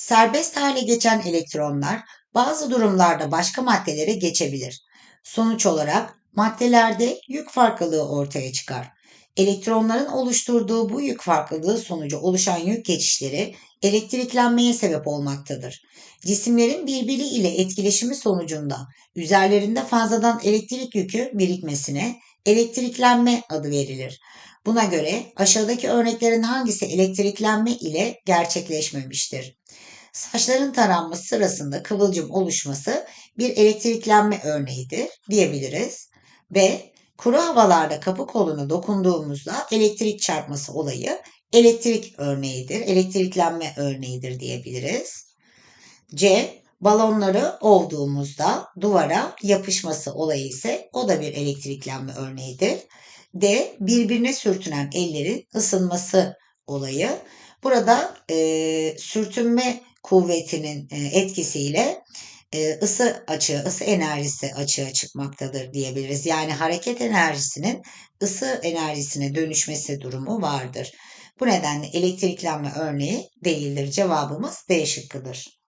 Serbest hale geçen elektronlar bazı durumlarda başka maddelere geçebilir. Sonuç olarak maddelerde yük farklılığı ortaya çıkar. Elektronların oluşturduğu bu yük farklılığı sonucu oluşan yük geçişleri elektriklenmeye sebep olmaktadır. Cisimlerin birbiri ile etkileşimi sonucunda üzerlerinde fazladan elektrik yükü birikmesine elektriklenme adı verilir. Buna göre aşağıdaki örneklerin hangisi elektriklenme ile gerçekleşmemiştir? Saçların taranması sırasında kıvılcım oluşması bir elektriklenme örneğidir diyebiliriz. B. Kuru havalarda kapı koluna dokunduğumuzda elektrik çarpması olayı elektrik örneğidir, elektriklenme örneğidir diyebiliriz. C. Balonları ovduğumuzda duvara yapışması olayı ise o da bir elektriklenme örneğidir. D. Birbirine sürtünen ellerin ısınması olayı. Burada e, sürtünme kuvvetinin e, etkisiyle e, ısı açığı, ısı enerjisi açığa çıkmaktadır diyebiliriz. Yani hareket enerjisinin ısı enerjisine dönüşmesi durumu vardır. Bu nedenle elektriklenme örneği değildir. Cevabımız D şıkkıdır.